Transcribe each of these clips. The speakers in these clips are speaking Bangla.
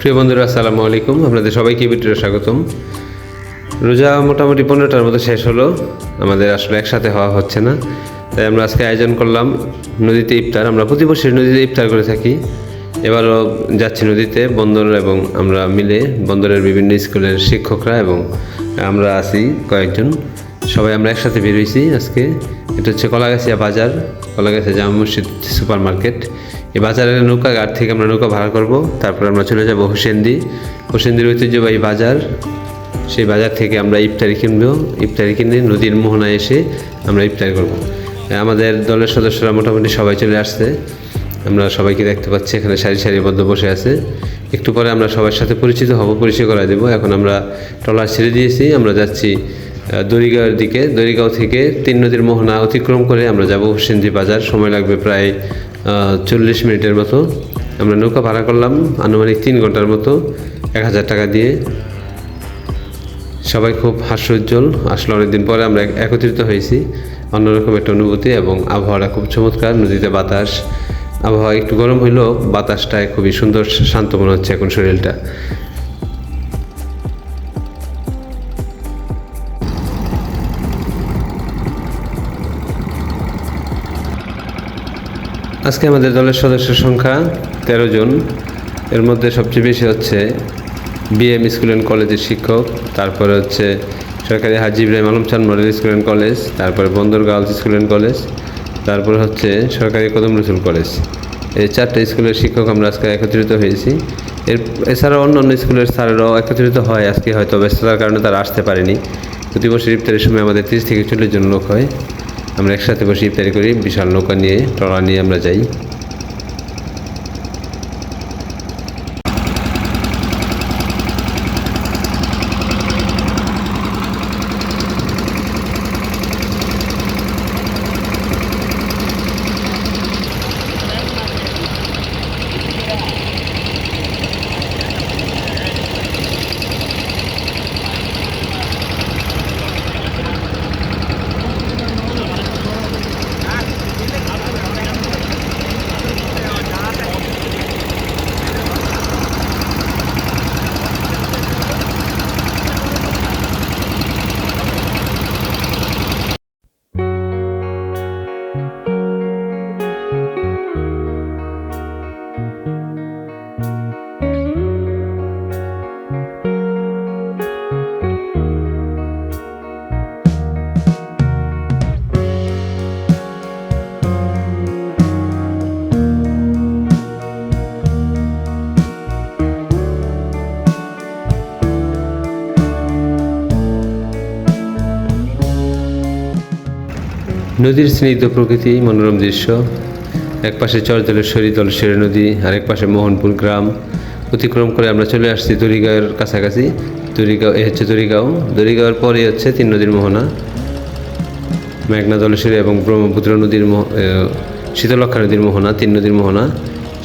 প্রিয় বন্ধুরা, আসসালামু আলাইকুম। আপনাদের সবাইকে ভিডিওতে স্বাগতম। রোজা মোটামুটি পনেরোটার মতো শেষ হলো। আমাদের আসলে একসাথে হওয়া হচ্ছে না। তাই আমরা আজকে আয়োজন করলাম নদীতে ইফতার। আমরা প্রতি বছর নদীতে ইফতার করে থাকি। এবারও যাচ্ছি নদীতে। বন্দর এবং আমরা মিলে বন্দরের বিভিন্ন স্কুলের শিক্ষকরা এবং আমরা আছি কয়েকজন। সবাই আমরা একসাথে বের হয়েছি আজকে। এটা হচ্ছে কলাগাছিয়া বাজার, কলাগাছিয়া জামা মসজিদ সুপার মার্কেট এই বাজারের নৌকা, ঘাট থেকে আমরা নৌকা ভাড়া করব। তারপর আমরা চলে যাব হোসেন্দি। হোসেন্দির ঐতিহ্যবাহী বাজার। সেই বাজার থেকে আমরা ইফতারি কিনবো। ইফতারি কিনে নদীর মোহনায় এসে আমরা ইফতারি করব। আমাদের দলের সদস্যরা মোটামুটি সবাই চলে আসছে। আমরা সবাইকে দেখতে পাচ্ছি, এখানে সারি সারিবদ্ধ বসে আছে। একটু পরে আমরা সবার সাথে পরিচিত হব, পরিচয় করা দেবো। এখন আমরা ট্রলার ছেড়ে দিয়েছি। আমরা যাচ্ছি দড়িগাঁওয়ের দিকে। দড়িগাঁও থেকে তিন নদীর মোহনা অতিক্রম করে আমরা যাব হোসেন্দি বাজার। সময় লাগবে প্রায় চল্লিশ মিনিটের মতো। আমরা নৌকা ভাড়া করলাম, আনুমানিক তিন ঘণ্টার মতো, এক হাজার টাকা দিয়ে। সবাই খুব হাস্য হাস্যোজ্জ্বল। আসলে অনেকদিন পরে আমরা একত্রিত হয়েছি। অন্যরকম একটা অনুভূতি এবং আবহাওয়াটা খুব চমৎকার, নদীতে বাতাস। আবহাওয়া একটু গরম হইলেও বাতাসটায় খুবই সুন্দর, শান্ত মনে হচ্ছে এখন শরীরটা। আজকে আমাদের দলের সদস্যের সংখ্যা তেরো জন। এর মধ্যে সবচেয়ে বেশি হচ্ছে বিএম স্কুল অ্যান্ড কলেজের শিক্ষক, তারপরে হচ্ছে সরকারি হাজি ইব্রাহিম আলম চান মডেল স্কুল অ্যান্ড কলেজ, তারপরে বন্দর গার্লস স্কুল অ্যান্ড কলেজ, তারপরে হচ্ছে সরকারি কদম রসুল কলেজ। এই চারটে স্কুলের শিক্ষক আমরা আজকে একত্রিত হয়েছি। এর, এছাড়াও অন্য অন্য স্কুলের স্যারেরাও একত্রিত হয় আজকে হয়তো, ব্যস্ততার কারণে তারা আসতে পারেনি। প্রতি বছর ইফতারের সময় আমাদের তিরিশ থেকে চল্লিশ জন লোক হয়। আমরা একসাথে বসে ইফতারি করি বিশাল নৌকা নিয়ে ট্রলা নিয়ে আমরা যাই। নদীর স্নিগ্ধ প্রকৃতি, মনোরম দৃশ্য। এক পাশে চরজলেশ্বরী দলেশ্বরী নদী, আরেক পাশে মোহনপুর গ্রাম। অতিক্রম করে আমরা চলে আসছি দড়িগাঁওয়ের কাছাকাছি। দড়িগাঁও এ হচ্ছে দড়িগাঁও দড়িগাঁওয়ের পরে হচ্ছে তিন নদীর মোহনা। মেঘনা দলেশ্বরী এবং ব্রহ্মপুত্র নদীর শীতলক্ষা নদীর মোহনা, তিন নদীর মোহনা।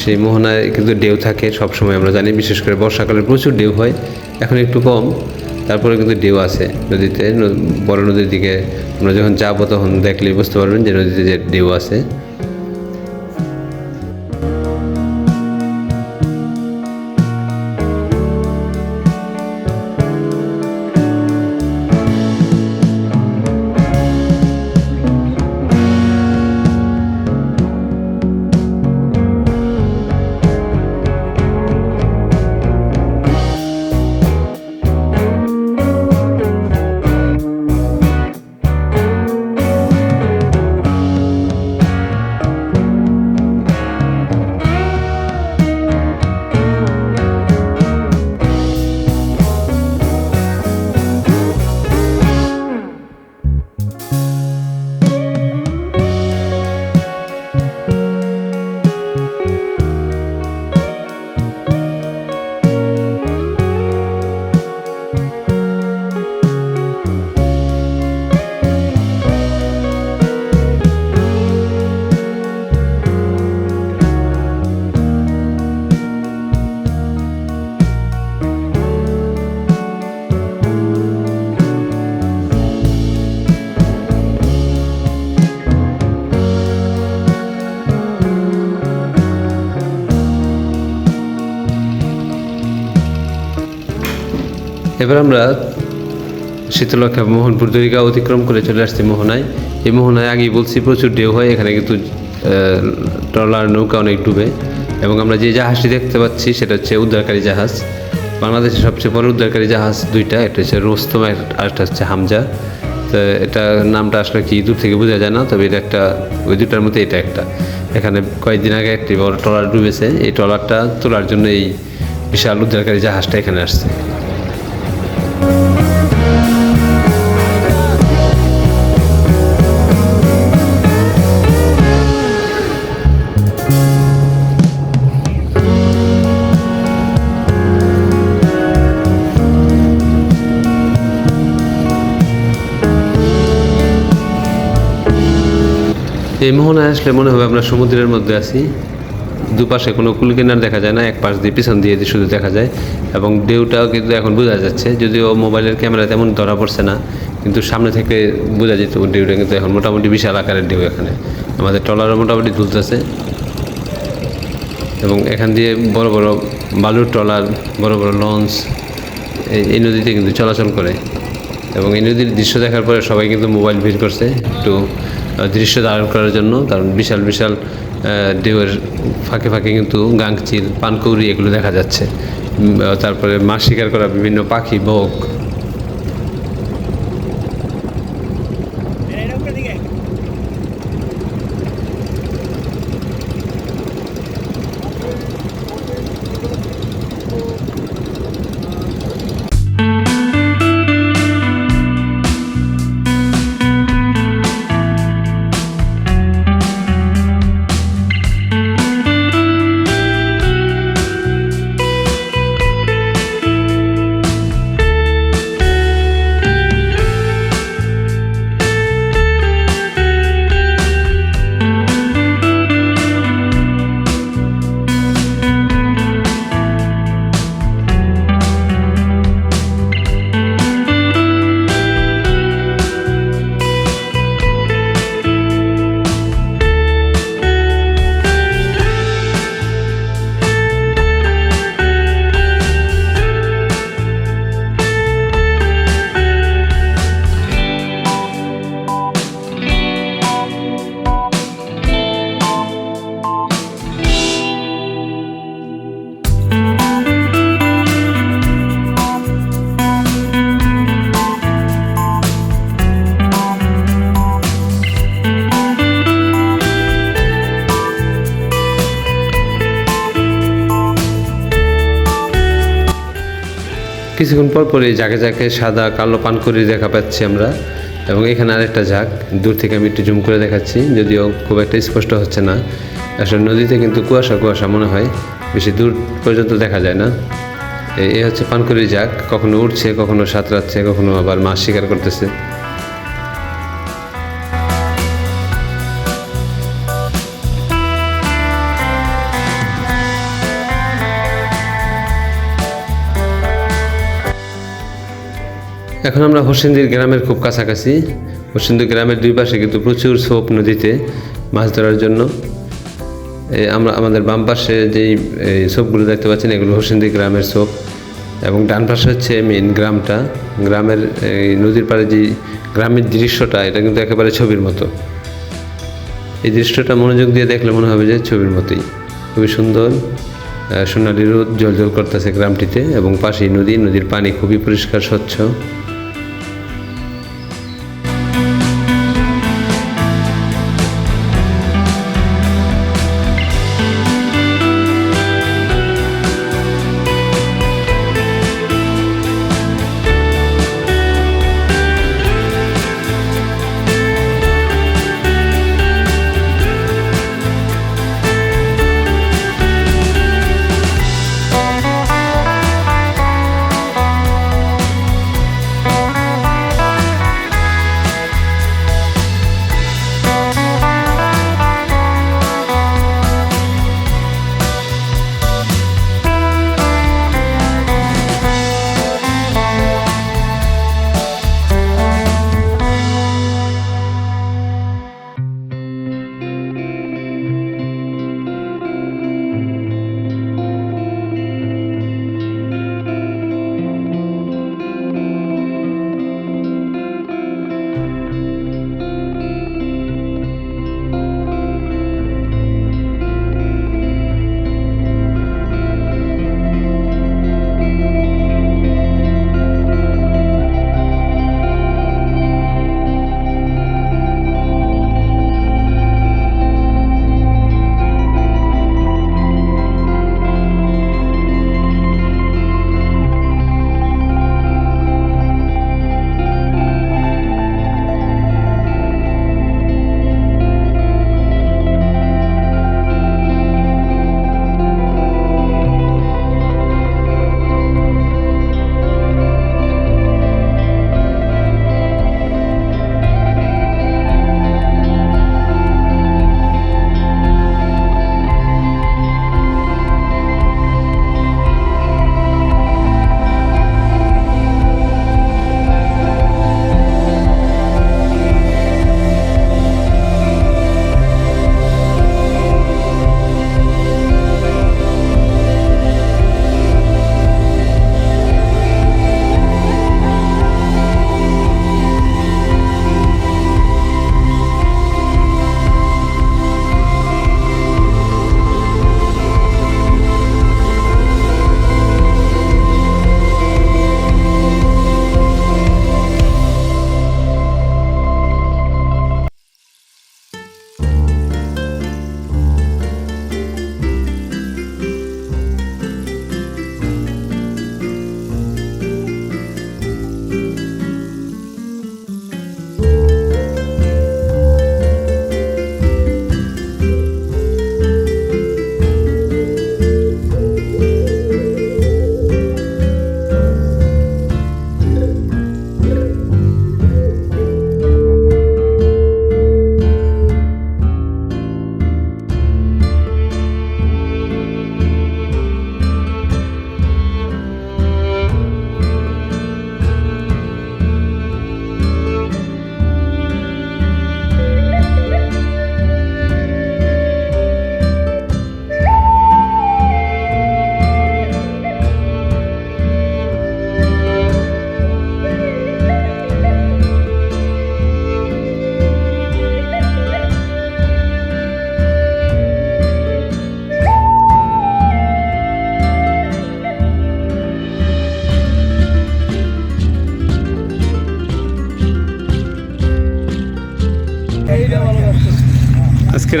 সেই মোহনায় কিন্তু ঢেউ থাকে, সবসময় আমরা জানি, বিশেষ করে বর্ষাকালে প্রচুর ঢেউ হয়। এখন একটু কম। তারপরে কিন্তু ঢেউ আছে নদীতে বড় নদীর দিকে। আমরা যখন যাব তখন দেখলেই বুঝতে পারবেন যে নদীতে যে ঢেউ আছে। এবার আমরা শীতলক্ষা মোহনপুর দরিকা অতিক্রম করে চলে আসছি মোহনায়। এই মোহনায় আগেই বলছি, প্রচুর ঢেউ হয়, এখানে কিন্তু ট্রলার নৌকা অনেক ডুবে এবং আমরা যে জাহাজটি দেখতে পাচ্ছি সেটা হচ্ছে উদ্ধারকারী জাহাজ। বাংলাদেশের সবচেয়ে বড় উদ্ধারকারী জাহাজ দুইটা, একটা হচ্ছে রোস্তম একটা হচ্ছে হামজা। তো এটা নামটা আসলে কি দূর থেকে বোঝা যায় না, তবে এটা একটা, ওই দুটার মধ্যে এটা একটা। এখানে কয়েকদিন আগে একটি বড় ট্রলার ডুবেছে, এই ট্রলারটা তোলার জন্য এই বিশাল উদ্ধারকারী জাহাজটা এখানে আসছে। এই মোহনায় আসলে মনে হবে আমরা সমুদ্রের মধ্যে আছি। দুপাশে কোনো কুলকিনার দেখা যায় না, এক পাশ দিয়ে পিছন দিয়ে শুধু দেখা যায়। এবং ঢেউটাও কিন্তু এখন বোঝা যাচ্ছে, যদিও মোবাইলের ক্যামেরা তেমন ধরা পড়ছে না, কিন্তু সামনে থেকে বোঝা যেত ঢেউটা কিন্তু এখন মোটামুটি বিশাল আকারের ঢেউ এখানে। আমাদের ট্রলারও মোটামুটি তুলতেছে এবং এখান দিয়ে বড় বড় বালুর ট্রলার, বড় বড় লঞ্চ এই- নদীতে কিন্তু চলাচল করে। এবং এই নদীর দৃশ্য দেখার পরে সবাই কিন্তু মোবাইল ভিড় করছে, একটু দৃশ্য ধারণ করার জন্য, কারণ বিশাল বিশাল ঢেউয়ের ফাঁকে ফাঁকে কিন্তু গাংচিল, পানকৌড়ি এগুলো দেখা যাচ্ছে। তারপরে মাছ শিকার করা বিভিন্ন পাখি, বক কিছুক্ষণ পর পরে জাকে জাকে সাদা কালো পানকড়ি দেখা পাচ্ছি আমরা। এবং এখানে আরেকটা ঝাঁক, দূর থেকে আমি একটু জুম করে দেখাচ্ছি, যদিও খুব একটা স্পষ্ট হচ্ছে না। আসলে নদীতে কিন্তু কুয়াশা কুয়াশা মনে হয়, বেশি দূর পর্যন্ত দেখা যায় না। এ হচ্ছে পানকুরি ঝাঁক, কখনো উঠছে কখনো সাঁতরাচ্ছে, কখনো আবার মাছ শিকার করতেছে। এখন আমরা হোসেন্দির গ্রামের খুব কাছাকাছি। হোসেন্দি গ্রামের দুই পাশে কিন্তু প্রচুর সোপ নদীতে মাছ ধরার জন্য। আমরা আমাদের বাম পাশে যেই সোপগুলো দেখতে পাচ্ছেন, এগুলো হোসেন্দি গ্রামের সোপ এবং ডান পাশে হচ্ছে মেন গ্রামটা। গ্রামের এই নদীর পাড়ে যে গ্রামের দৃশ্যটা, এটা কিন্তু একেবারে ছবির মতো। এই দৃশ্যটা মনোযোগ দিয়ে দেখলে মনে হবে যে ছবির মতোই। খুবই সুন্দর সোনালি রোদ জল জল করতেছে গ্রামটিতে এবং পাশেই নদী। নদীর পানি খুবই পরিষ্কার, স্বচ্ছ।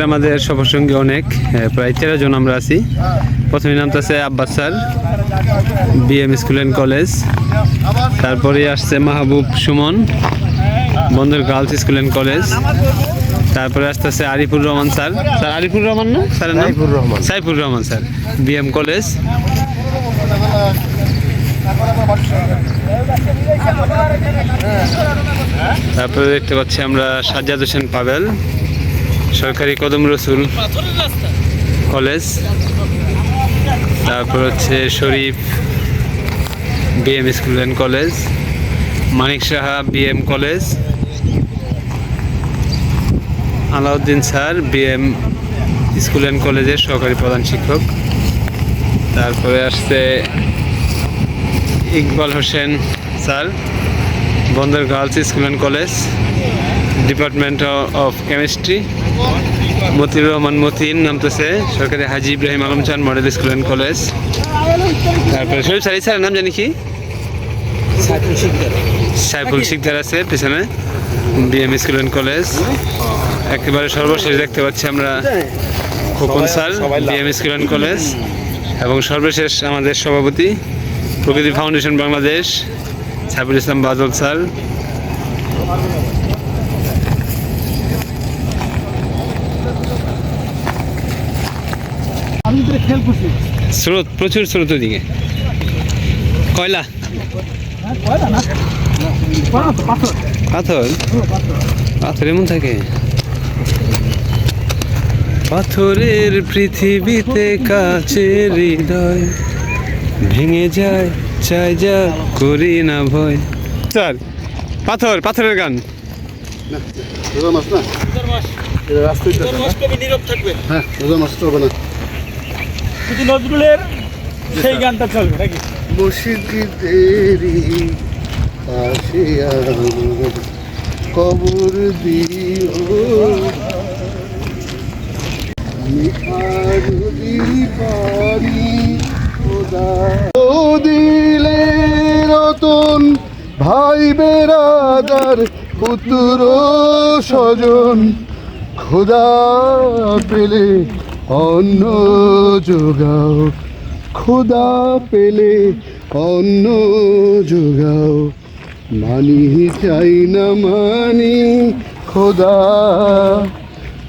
আমাদের সবার সঙ্গে অনেক প্রায় তেরো জন আমরা আছি। প্রথমে নামতেছে Abbas sir BM school and college তারপরে আসছে মাহবুব সুমন বন্দর গার্লস স্কুল অ্যান্ড কলেজ তারপরে আসতে আছে আরিফুর রহমান স্যার। স্যার আরিফুর রহমান না? স্যারের নাম? Saifur Rahman. Saifur Rahman sir BM college তারপরে দেখতে পাচ্ছি আমরা সাজ্জাদ হোসেন পাবেল সরকারি কদম রসুল কলেজ। তারপর হচ্ছে Sharif BM school and college, Manik Saha BM college, Alauddin sir BM school and কলেজের সহকারী প্রধান শিক্ষক। তারপরে আসছে Iqbal Hossain sir Bandar girls school and college. Department of chemistry Motiur Rahman Matin নামতেছে সরকারি হাজি ইব্রাহিম আলম চান মডেল স্কুল অ্যান্ড কলেজ তারপরে শরীফ এই স্যারের নাম জানি কি? সাইফুল শিকদার। আছে পেছনে বিএম স্কুল অ্যান্ড কলেজ একেবারে সর্বশেষ দেখতে পাচ্ছি আমরা Khokon sir BM school and college এবং সর্বশেষ আমাদের সভাপতি প্রকৃতি ফাউন্ডেশন বাংলাদেশ সাইফুল ইসলাম বাদল স্যার আমি তো খেল করছি স্রোত প্রচুর স্রোত ওদিকে কয়লা? পাথর? পাথর এমন থাকে। পাথরের পৃথিবীতে কাছের হৃদয় ভেঙে যায় চাই যা করি না ভয়। স্যার পাথর পাথরের গান। রোজা মাছ না। এটা রাস্তায় তো মাস কবি নীরব থাকবে। হ্যাঁ রোজা মাছ চলবে না। শুধু নজরুলের সেই গানটা চলবে নাকি? পাশে কবর দিও। আমি আর পারি দিলে রতন ভাই বেরাদার পুত্র স্বজন। খোদা পেলে অন্ন যোগাও। খোদা পেলে অন্ন যোগাও। মানি চাই না মানি খোদা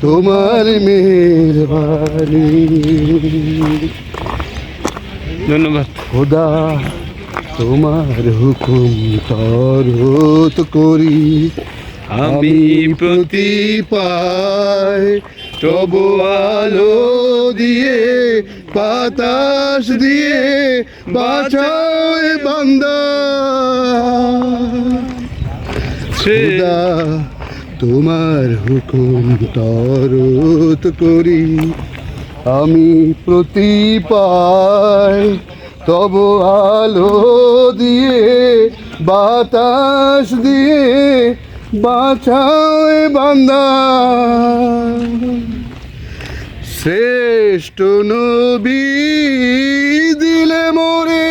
তোমার মেহরবানি। ধন্যবাদ। খোদা তোমার হুকুম তরত করি। আমি প্রতি পাই তবু আলো দিয়ে বাতাস দিয়ে বাঁচাও এ বান্দা। খোদা তোমার হুকুম তরত করি। আমি প্রতি পাই তব আলো দিয়ে বাতাস দিয়ে বাঁচাও এ বান্দা। শ্রেষ্ঠ নবী দিলে মোরে,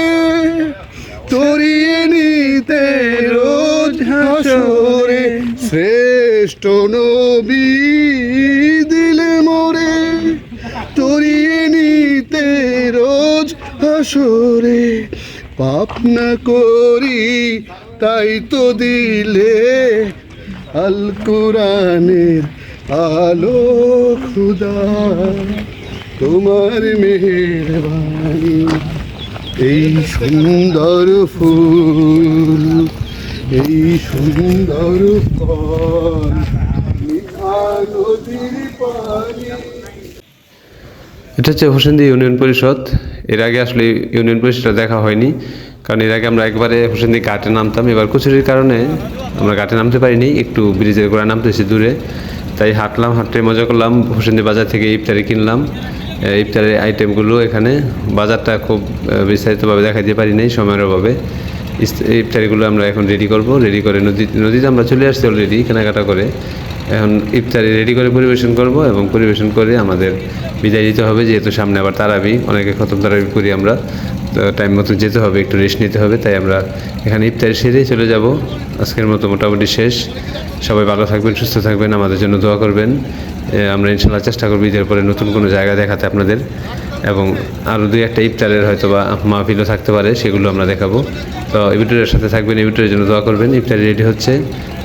তরিয়ে নিতে রোজ হাসরে। শ্রেষ্ঠ নবী দিলে মোরে, তরিয়ে নিতে রোজ হাসরে। পাপ না করি, তাই তো দিলে আল কোরআনের আলো খুদা, তোমার মেহরবানি। এই সুন্দর ফুল, এই সুন্দর ফল এটা হচ্ছে হোসেন্দি ইউনিয়ন পরিষদ। এর আগে আসলে ইউনিয়ন পরিষদটা দেখা হয়নি, কারণ এর আগে আমরা একবারে হোসেন্দি ঘাটে নামতাম। এবার কচুরির কারণে আমরা ঘাটে নামতে পারিনি, একটু ব্রিজের গোড়া নামতেছি দূরে। তাই হাঁটলাম, হাঁটতে মজা করলাম, হোসেন্দি বাজার থেকে ইফতারি কিনলাম। ইফতারের আইটেমগুলো এখানে, বাজারটা খুব বিস্তারিতভাবে দেখাতে পারি নাই সময়ের অভাবে। ইফতারিগুলো আমরা এখন রেডি করব। রেডি করে নদী, নদীতে আমরা চলে আসছি অলরেডি কেনাকাটা করে। এখন ইফতারি রেডি করে পরিবেশন করব এবং পরিবেশন করে আমাদের বিদায় দিতে হবে, যেহেতু সামনে আবার তারাবি, অনেকে খতম তারাবি করি আমরা। তো টাইম মতো যেতে হবে, একটু রেস্ট নিতে হবে, তাই আমরা এখানে ইফতারি সেরেই চলে যাব। আজকের মতো মোটামুটি শেষ। সবাই ভালো থাকবেন, সুস্থ থাকবেন, আমাদের জন্য দোয়া করবেন। আমরা ইনশাল্লাহ চেষ্টা করব ঈদের পরে নতুন কোনো জায়গা দেখাতে আপনাদের। এবং আরও দুই একটা ইফতারের হয়তো বা মাহফিলও থাকতে পারে, সেগুলো আমরা দেখাবো। তো ভিডিওর সাথে থাকবেন ভিডিওর জন্য দোয়া করবেন। ইফতারি রেডি হচ্ছে।